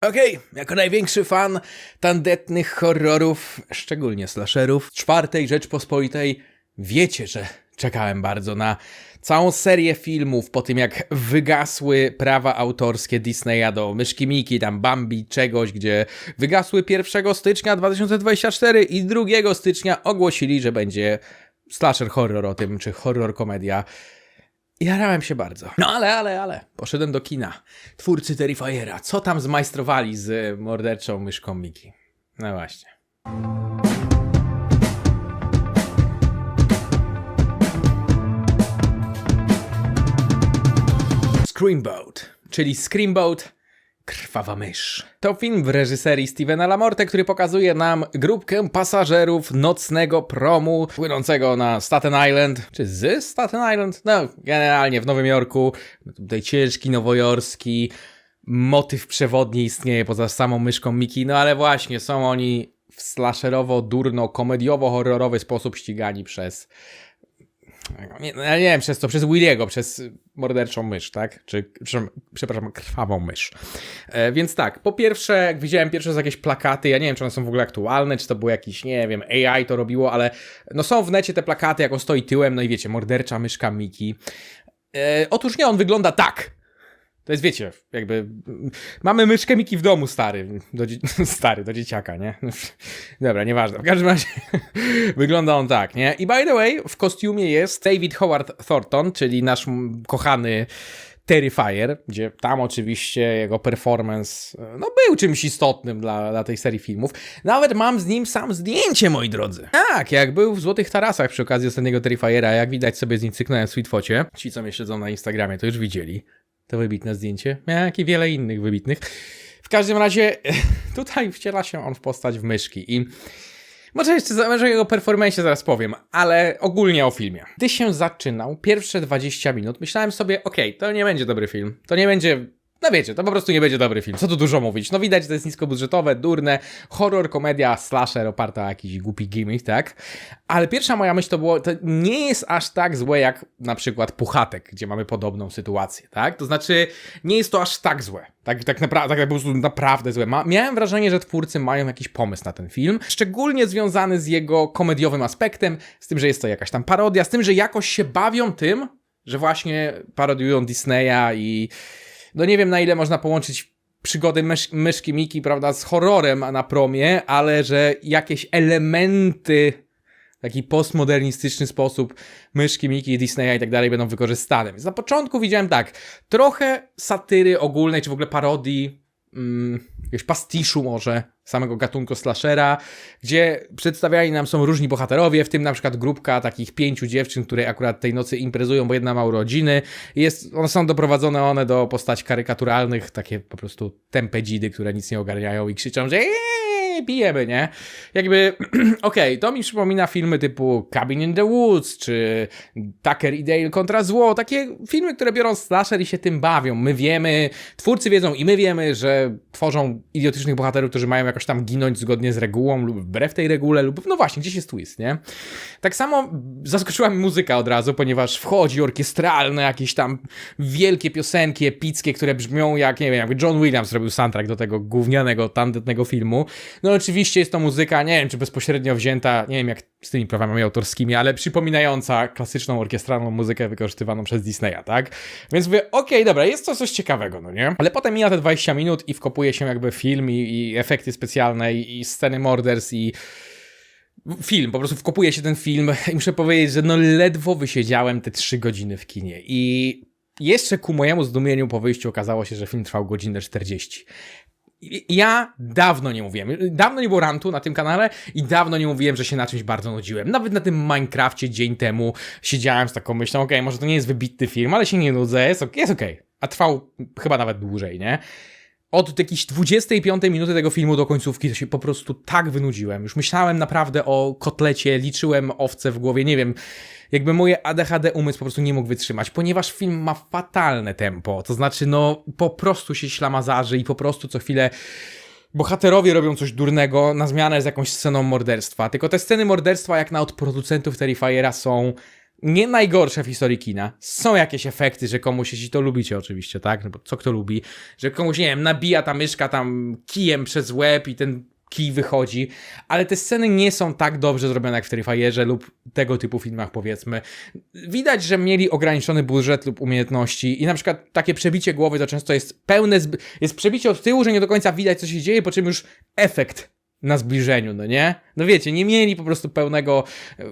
Okej, jako największy fan tandetnych horrorów, szczególnie slasherów, czwartej Rzeczpospolitej, wiecie, że czekałem bardzo na całą serię filmów po tym, jak wygasły prawa autorskie Disneya do Myszki Miki, tam Bambi, czegoś, gdzie wygasły 1 stycznia 2024 i 2 stycznia ogłosili, że będzie slasher horror o tym, czy horror komedia. Jarałem się bardzo. No ale, ale, ale. Poszedłem do kina. Twórcy Terrifiera. Co tam zmajstrowali z morderczą myszką Miki? No właśnie. Screamboat, czyli Screamboat Krwawa mysz. To film w reżyserii Stevena Lamorte, który pokazuje nam grupkę pasażerów nocnego promu płynącego na Staten Island, czy z Staten Island? No, generalnie w Nowym Jorku. Tutaj ciężki nowojorski motyw przewodni istnieje poza samą myszką Miki, no ale właśnie są oni w slasherowo, durno, komediowo-horrorowy sposób ścigani przez nie, no ja nie wiem przez co, przez Williego, przez morderczą mysz, tak? Czy, przepraszam, krwawą mysz. E, więc tak, po pierwsze, jak widziałem pierwsze jakieś plakaty, ja nie wiem, czy one są w ogóle aktualne, czy to było jakiś, nie wiem, AI to robiło, ale no są w necie te plakaty, jak on stoi tyłem, no i wiecie, mordercza myszka Miki. E, otóż nie, on wygląda tak. To jest, wiecie, jakby mamy myszkę Miki w domu, stary, do, stary, do dzieciaka, nie? Dobra, nieważne. W każdym razie wygląda on tak, nie? I by the way, w kostiumie jest David Howard Thornton, czyli nasz kochany Terrifier, gdzie tam oczywiście jego performance no, był czymś istotnym dla, dla tej serii filmów. Nawet mam z nim sam zdjęcie, moi drodzy. Tak, jak był w Złotych Tarasach przy okazji ostatniego Terrifiera, jak widać sobie z nim cyknąłem w Sweetfocie. Ci, co mnie śledzą na Instagramie, to już widzieli to wybitne zdjęcie, jak i wiele innych wybitnych. W każdym razie tutaj wciela się on w postać w myszki i może jeszcze może o jego performance zaraz powiem, ale ogólnie o filmie. Gdy się zaczynał, pierwsze 20 minut, myślałem sobie, okej, to nie będzie dobry film, to nie będzie... No wiecie, to po prostu nie będzie dobry film. Co tu dużo mówić? No widać, to jest niskobudżetowe, durne, horror, komedia, slasher oparta o jakiś głupi gimmick, tak? Ale pierwsza moja myśl to było, to nie jest aż tak złe jak na przykład Puchatek, gdzie mamy podobną sytuację, tak? To znaczy, nie jest to aż tak złe. Tak, tak, napra- tak po prostu naprawdę złe. Ma- miałem wrażenie, że twórcy mają jakiś pomysł na ten film, szczególnie związany z jego komediowym aspektem, z tym, że jest to jakaś tam parodia, z tym, że jakoś się bawią tym, że właśnie parodiują Disneya i no nie wiem na ile można połączyć przygody mysz, myszki Miki, prawda, z horrorem na promie, ale że jakieś elementy taki postmodernistyczny sposób myszki Miki, Disneya i tak dalej będą wykorzystane. Więc na początku widziałem tak, trochę satyry ogólnej, czy w ogóle parodii, mm, jakiegoś pastiszu może samego gatunku slashera, gdzie przedstawiani nam są różni bohaterowie, w tym na przykład grupka takich pięciu dziewczyn, które akurat tej nocy imprezują, bo jedna ma urodziny. Jest, one są doprowadzone one do postaci karykaturalnych, takie po prostu tempe dzidy, które nic nie ogarniają i krzyczą, że "Eee, pijemy, nie? Jakby, okej, to mi przypomina filmy typu Cabin in the Woods, czy Tucker i Dale kontra zło, takie filmy, które biorą slasher i się tym bawią. My wiemy, twórcy wiedzą i my wiemy, że tworzą idiotycznych bohaterów, którzy mają jakoś tam ginąć zgodnie z regułą lub wbrew tej regule, lub no właśnie, gdzieś jest twist, nie? Tak samo zaskoczyła mi muzyka od razu, ponieważ wchodzi orkiestralne, jakieś tam wielkie piosenki epickie, które brzmią jak, nie wiem, jakby John Williams zrobił soundtrack do tego gównianego, tandetnego filmu. No oczywiście jest to muzyka, nie wiem, czy bezpośrednio wzięta, nie wiem jak z tymi prawami autorskimi, ale przypominająca klasyczną orkiestralną muzykę wykorzystywaną przez Disneya, tak? Więc mówię, okej, dobra, jest to coś ciekawego, no nie? Ale potem mija te 20 minut i wkopuje się jakby film i, i efekty specjalne i, i sceny morderstw i film, po prostu wkopuje się ten film i muszę powiedzieć, że no ledwo wysiedziałem te 3 godziny w kinie i jeszcze ku mojemu zdumieniu po wyjściu okazało się, że film trwał godzinę 40. Ja dawno nie mówiłem, dawno nie było rantu na tym kanale i dawno nie mówiłem, że się na czymś bardzo nudziłem. Nawet na tym Minecrafcie dzień temu siedziałem z taką myślą, okej, może to nie jest wybitny film, ale się nie nudzę, jest, jest okej. A trwał chyba nawet dłużej, nie? Od jakiejś 25 minuty tego filmu do końcówki to się po prostu tak wynudziłem. Już myślałem naprawdę o kotlecie, liczyłem owce w głowie, nie wiem. Jakby moje ADHD umysł po prostu nie mógł wytrzymać, ponieważ film ma fatalne tempo. To znaczy, no po prostu się ślamazarzy i po prostu co chwilę bohaterowie robią coś durnego na zmianę z jakąś sceną morderstwa. Tylko te sceny morderstwa, jak na od producentów Terrifiera, są nie najgorsze w historii kina. Są jakieś efekty, że komuś, jeśli to lubicie oczywiście, tak? No bo co kto lubi, że komuś, nie wiem, nabija ta myszka tam kijem przez łeb i ten kij wychodzi, ale te sceny nie są tak dobrze zrobione jak w Terrifierze lub tego typu filmach powiedzmy. Widać, że mieli ograniczony budżet lub umiejętności i na przykład takie przebicie głowy to często jest pełne, jest przebicie od tyłu, że nie do końca widać co się dzieje, po czym już efekt na zbliżeniu, no nie? No wiecie, nie mieli po prostu pełnego,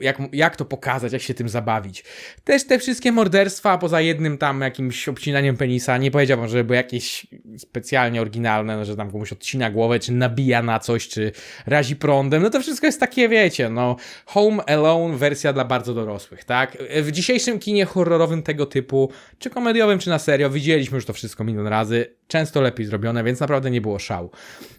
jak, jak to pokazać, jak się tym zabawić. Też te wszystkie morderstwa, poza jednym tam jakimś obcinaniem penisa, nie powiedziałbym, że były jakieś specjalnie oryginalne, no, że tam komuś odcina głowę, czy nabija na coś, czy razi prądem, no to wszystko jest takie, wiecie, no Home Alone wersja dla bardzo dorosłych, tak? W dzisiejszym kinie horrorowym tego typu, czy komediowym, czy na serio, widzieliśmy już to wszystko milion razy, często lepiej zrobione, więc naprawdę nie było szału.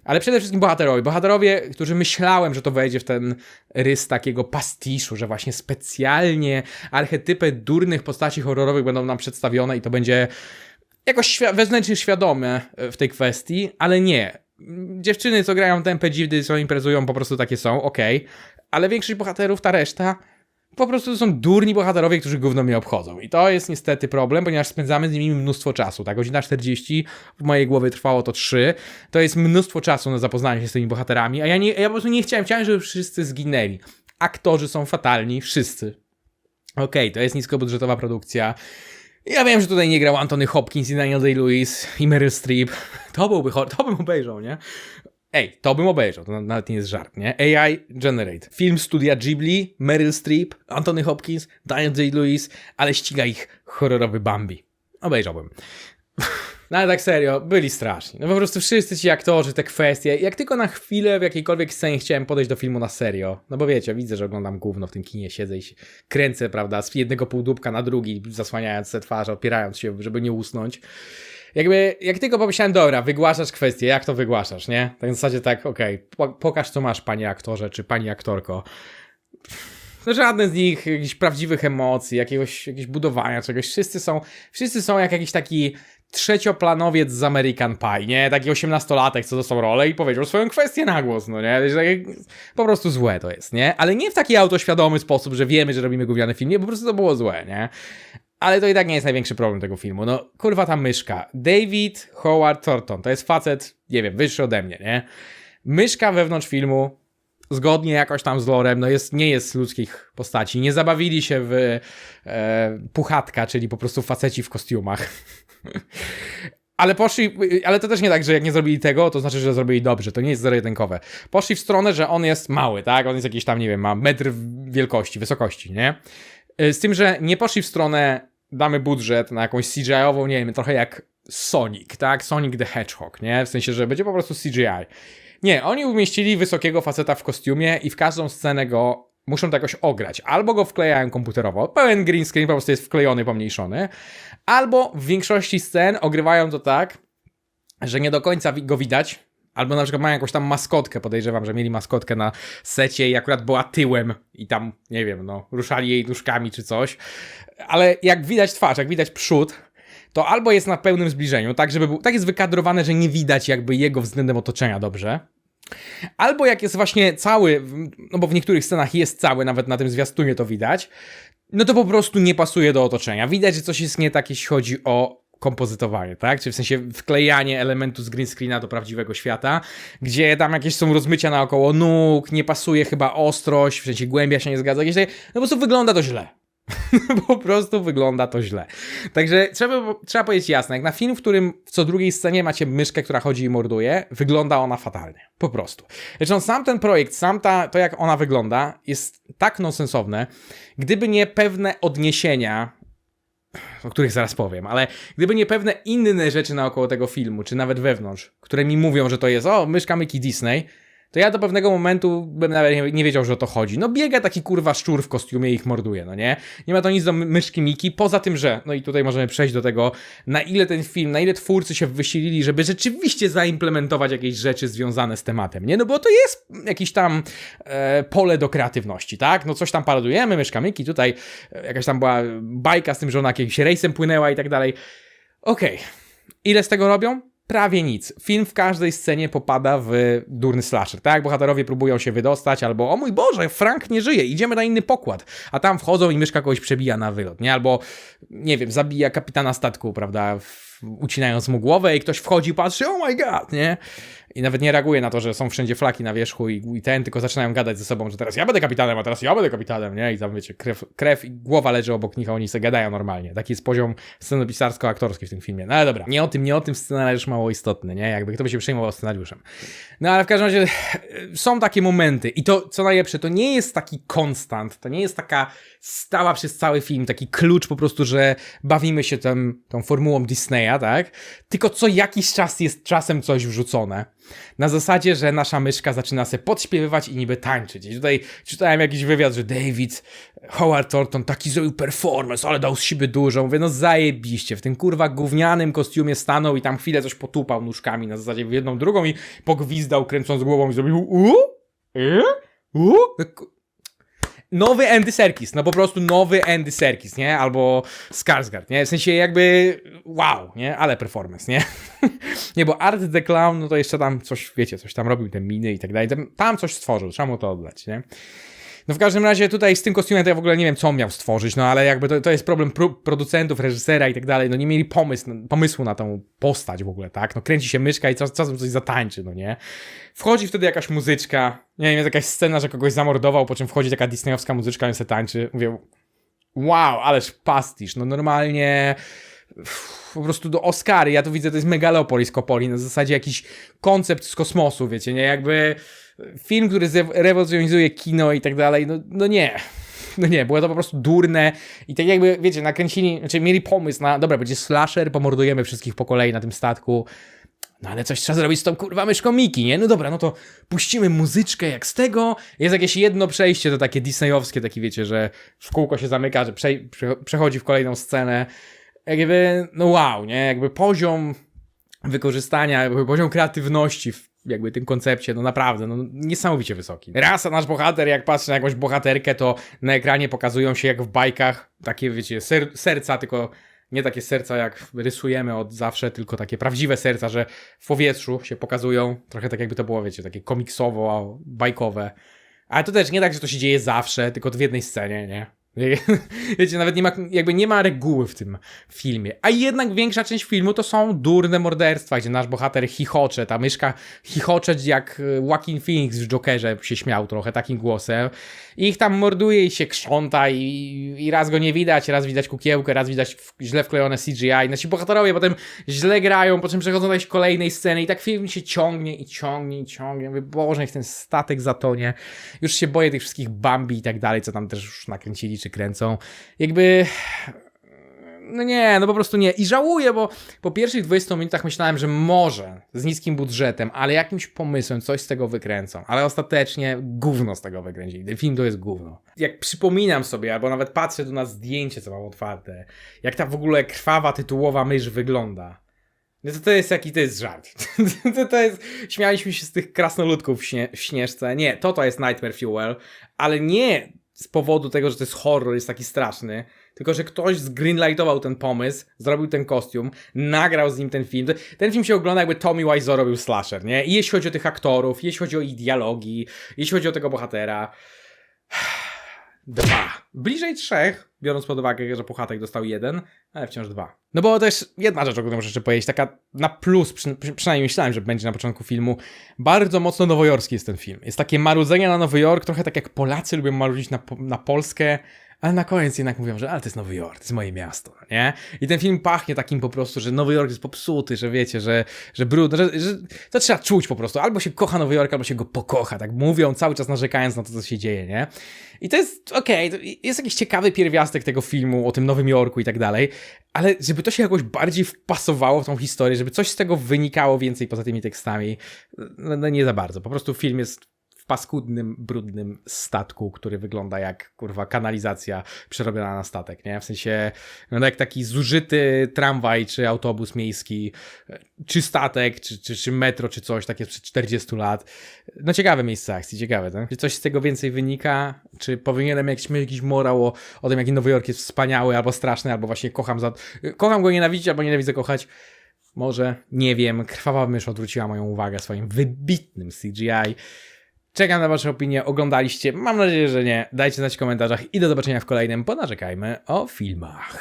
Ale przede wszystkim bohaterowie. Bohaterowie, którzy myślałem, że to wejdzie w ten rys takiego pastiszu, że właśnie specjalnie archetypy durnych postaci horrorowych będą nam przedstawione i to będzie jakoś świ- wewnętrznie świadome e, w tej kwestii, ale nie. Dziewczyny, co grają tempę dziwdy, co imprezują, po prostu takie są, okej. Ale większość bohaterów, ta reszta, po prostu to są durni bohaterowie, którzy gówno mnie obchodzą. I to jest niestety problem, ponieważ spędzamy z nimi mnóstwo czasu. Ta godzina 40 w mojej głowie trwało to 3. To jest mnóstwo czasu na zapoznanie się z tymi bohaterami, a ja, nie, ja po prostu nie chciałem, chciałem, żeby wszyscy zginęli. Aktorzy są fatalni, wszyscy. Okej, to jest niskobudżetowa produkcja. Ja wiem, że tutaj nie grał Anthony Hopkins i Daniel Day-Lewis i Meryl Streep. To byłby to bym obejrzał, nie? Ej, to bym obejrzał, to na- nawet nie jest żart, nie? AI Generate. Film studia Ghibli, Meryl Streep, Anthony Hopkins, Daniel Day-Lewis, ale ściga ich horrorowy Bambi. Obejrzałbym. No ale tak serio, byli straszni. No po prostu wszyscy ci aktorzy, te kwestie. Jak tylko na chwilę w jakiejkolwiek scenie chciałem podejść do filmu na serio, no bo wiecie, widzę, że oglądam gówno w tym kinie, siedzę i się kręcę, prawda, z jednego półdubka na drugi, zasłaniając se twarz, opierając się, żeby nie usnąć. Jakby, jak tylko pomyślałem, dobra, wygłaszasz kwestię, jak to wygłaszasz, nie? Tak w zasadzie tak, okej, po, pokaż co masz, panie aktorze, czy pani aktorko. No żadne z nich jakichś prawdziwych emocji, jakiegoś, jakiegoś budowania czegoś. Wszyscy są, wszyscy są jak jakiś taki trzecioplanowiec z American Pie, nie? Taki osiemnastolatek, co dostał rolę i powiedział swoją kwestię na głos, no nie? Po prostu złe to jest, nie? Ale nie w taki autoświadomy sposób, że wiemy, że robimy gówniany film, nie? Po prostu to było złe, nie? Ale to i tak nie jest największy problem tego filmu. No, kurwa ta myszka. David Howard Thornton, to jest facet, nie wiem, wyższy ode mnie, nie? Myszka wewnątrz filmu, zgodnie jakoś tam z lorem, no jest, nie jest z ludzkich postaci. Nie zabawili się w e, puchatka, czyli po prostu faceci w kostiumach. Ale poszli, ale to też nie tak, że jak nie zrobili tego, to znaczy, że zrobili dobrze. To nie jest zero-jedynkowe. Poszli w stronę, że on jest mały, tak? On jest jakiś tam, nie wiem, ma metr wielkości, wysokości, nie? Y, Z tym, że nie poszli w stronę, damy budżet na jakąś CGI-ową, nie wiem, trochę jak Sonic, tak? Sonic the Hedgehog, nie? W sensie, że będzie po prostu CGI. Nie, oni umieścili wysokiego faceta w kostiumie i w każdą scenę go muszą to jakoś ograć. Albo go wklejają komputerowo, pełen green screen po prostu jest wklejony, pomniejszony, albo w większości scen ogrywają to tak, że nie do końca go widać, albo na przykład mają jakąś tam maskotkę, podejrzewam, że mieli maskotkę na secie i akurat była tyłem i tam, nie wiem, no, ruszali jej nóżkami czy coś, ale jak widać twarz, jak widać przód, to albo jest na pełnym zbliżeniu, tak żeby był, tak jest wykadrowane, że nie widać jakby jego względem otoczenia dobrze, Albo jak jest właśnie cały, no bo w niektórych scenach jest cały, nawet na tym zwiastunie to widać, no to po prostu nie pasuje do otoczenia. Widać, że coś jest nie tak, jeśli chodzi o kompozytowanie, tak? Czyli w sensie wklejanie elementu z green screena do prawdziwego świata, gdzie tam jakieś są rozmycia naokoło nóg, nie pasuje chyba ostrość, w sensie głębia się nie zgadza, jakieś takie, no po prostu wygląda to źle. po prostu wygląda to źle. Także trzeba, trzeba powiedzieć jasno, jak na film, w którym w co drugiej scenie macie myszkę, która chodzi i morduje, wygląda ona fatalnie. Po prostu. Zresztą sam ten projekt, sam ta, to jak ona wygląda, jest tak nonsensowne, gdyby nie pewne odniesienia, o których zaraz powiem, ale gdyby nie pewne inne rzeczy naokoło tego filmu, czy nawet wewnątrz, które mi mówią, że to jest, o, myszka Mickey Disney, to ja do pewnego momentu bym nawet nie, wiedział, że o to chodzi. No biega taki kurwa szczur w kostiumie i ich morduje, no nie? Nie ma to nic do my- myszki Miki, poza tym, że, no i tutaj możemy przejść do tego, na ile ten film, na ile twórcy się wysilili, żeby rzeczywiście zaimplementować jakieś rzeczy związane z tematem, nie? No bo to jest jakiś tam e, pole do kreatywności, tak? No coś tam parodujemy, myszka Miki, tutaj e, jakaś tam była bajka z tym, że ona jakimś rejsem płynęła i tak dalej. Okej. Ile z tego robią? Prawie nic. Film w każdej scenie popada w durny slasher, tak? Bohaterowie próbują się wydostać, albo o mój Boże, Frank nie żyje, idziemy na inny pokład. A tam wchodzą i myszka kogoś przebija na wylot, nie? Albo, nie wiem, zabija kapitana statku, prawda? Ucinając mu głowę i ktoś wchodzi i patrzy, oh my god, nie? I nawet nie reaguje na to, że są wszędzie flaki na wierzchu i, i ten, tylko zaczynają gadać ze sobą, że teraz ja będę kapitanem, a teraz ja będę kapitanem, nie? I tam wiecie, krew, krew i głowa leży obok nich, a oni sobie gadają normalnie. Taki jest poziom scenopisarsko-aktorski w tym filmie. No ale dobra, nie o tym, nie o tym scenariusz mało istotny, nie? Jakby kto by się przejmował scenariuszem. No ale w każdym razie są takie momenty i to, co najlepsze, to nie jest taki konstant, to nie jest taka stała przez cały film, taki klucz po prostu, że bawimy się tym, tą formułą Disneya, tak? Tylko co jakiś czas jest czasem coś wrzucone. Na zasadzie, że nasza myszka zaczyna sobie podśpiewywać i niby tańczyć. I tutaj czytałem jakiś wywiad, że David Howard Thornton taki zrobił performance, ale dał z siebie dużo. Mówię, no zajebiście, w tym kurwa gównianym kostiumie stanął i tam chwilę coś potupał nóżkami na zasadzie w jedną, drugą i pogwizdał kręcąc głową i zrobił u e? u nowy Andy Serkis, no po prostu nowy Andy Serkis, nie? Albo Skarsgård, nie? W sensie jakby wow, nie? Ale performance, nie? nie, bo Art the Clown, no to jeszcze tam coś, wiecie, coś tam robił, te miny i tak dalej, tam coś stworzył, trzeba mu to oddać, nie? No w każdym razie tutaj z tym kostiumem to ja w ogóle nie wiem, co on miał stworzyć, no ale jakby to, to jest problem pro, producentów, reżysera i tak dalej, no nie mieli pomysł, pomysłu na tą postać w ogóle, tak? No kręci się myszka i czasem coś zatańczy, no nie? Wchodzi wtedy jakaś muzyczka, nie wiem, jest jakaś scena, że kogoś zamordował, po czym wchodzi taka disneyowska muzyczka i się tańczy. Mówię, wow, ależ pastisz, no normalnie po prostu do Oscary, ja tu widzę, to jest Megalopolis Kopoli, na zasadzie jakiś koncept z kosmosu, wiecie, nie? Jakby film, który rewolucjonizuje kino i tak dalej, no, no nie. No nie, było to po prostu durne i tak jakby, wiecie, nakręcili, znaczy mieli pomysł na, dobra, będzie slasher, pomordujemy wszystkich po kolei na tym statku, no ale coś trzeba zrobić z tą kurwa myszką Miki, nie? No dobra, no to puścimy muzyczkę jak z tego. Jest jakieś jedno przejście, to takie disneyowskie, takie wiecie, że w kółko się zamyka, że prze, prze, przechodzi w kolejną scenę. Jakby, no wow, nie? Jakby poziom wykorzystania, jakby poziom kreatywności w jakby tym koncepcie, no naprawdę, no niesamowicie wysoki. Raz nasz bohater, jak patrzy na jakąś bohaterkę, to na ekranie pokazują się jak w bajkach, takie wiecie, ser serca, tylko nie takie serca jak rysujemy od zawsze, tylko takie prawdziwe serca, że w powietrzu się pokazują, trochę tak jakby to było, wiecie, takie komiksowo, bajkowe. Ale to też nie tak, że to się dzieje zawsze, tylko w jednej scenie, nie? Wiecie, nawet nie ma, jakby nie ma reguły w tym filmie. A jednak większa część filmu to są durne morderstwa, gdzie nasz bohater chichocze, ta myszka chichocze jak e, Joaquin Phoenix w Jokerze się śmiał trochę takim głosem. I ich tam morduje i się krząta i, i raz go nie widać, raz widać kukiełkę, raz widać źle wklejone CGI. Nasi bohaterowie potem źle grają, po czym przechodzą do jakiejś kolejnej sceny i tak film się ciągnie i ciągnie i ciągnie. Mówię, Boże, niech ten statek zatonie. Już się boję tych wszystkich Bambi i tak dalej, co tam też już nakręcili czy kręcą. Jakby no nie, no po prostu nie. I żałuję, bo po pierwszych 20 minutach myślałem, że może z niskim budżetem, ale jakimś pomysłem coś z tego wykręcą. Ale ostatecznie gówno z tego wykręcili. Ten film to jest gówno. Jak przypominam sobie, albo nawet patrzę tu na zdjęcie, co mam otwarte, jak ta w ogóle krwawa tytułowa mysz wygląda. No to to jest jaki to jest żart. to, to jest, śmialiśmy się z tych krasnoludków w, śnie, w Śnieżce. Nie, to to jest Nightmare Fuel, ale nie z powodu tego, że to jest horror, jest taki straszny, tylko że ktoś zgreenlightował ten pomysł, zrobił ten kostium, nagrał z nim ten film. Ten film się ogląda jakby Tommy Wiseau robił slasher, nie? I jeśli chodzi o tych aktorów, jeśli chodzi o ich dialogi, jeśli chodzi o tego bohatera... Dwa. Bliżej trzech, biorąc pod uwagę, że Puchatek dostał jeden, ale wciąż dwa. No bo też jedna rzecz, o której muszę jeszcze powiedzieć, taka na plus, przy, przynajmniej myślałem, że będzie na początku filmu, bardzo mocno nowojorski jest ten film. Jest takie marudzenie na Nowy Jork, trochę tak jak Polacy lubią marudzić na, na Polskę, ale na koniec jednak mówią, że ale to jest Nowy Jork, to jest moje miasto, nie? I ten film pachnie takim po prostu, że Nowy Jork jest popsuty, że wiecie, że, że brudno, że, że to trzeba czuć po prostu. Albo się kocha Nowy Jork, albo się go pokocha, tak mówią, cały czas narzekając na to, co się dzieje, nie? I to jest okej, okay, jest jakiś ciekawy pierwiastek tego filmu o tym Nowym Jorku i tak dalej, ale żeby to się jakoś bardziej wpasowało w tą historię, żeby coś z tego wynikało więcej poza tymi tekstami, no, no nie za bardzo. Po prostu film jest w paskudnym, brudnym statku, który wygląda jak kurwa kanalizacja przerobiona na statek, nie? W sensie, no jak taki zużyty tramwaj, czy autobus miejski, czy statek, czy, czy, czy metro, czy coś takie sprzed 40 lat. No ciekawe miejsce akcji, ciekawe, tak? Czy coś z tego więcej wynika? Czy powinienem jakiś, mieć jakiś morał o, o tym, jaki Nowy Jork jest wspaniały, albo straszny, albo właśnie kocham za... Kocham go nienawidzić, albo nienawidzę kochać Może, nie wiem, krwawa mysz odwróciła moją uwagę swoim wybitnym CGI. Czekam na wasze opinie, oglądaliście, mam nadzieję, że nie. Dajcie znać w komentarzach i do zobaczenia w kolejnym Ponarzekajmy o filmach.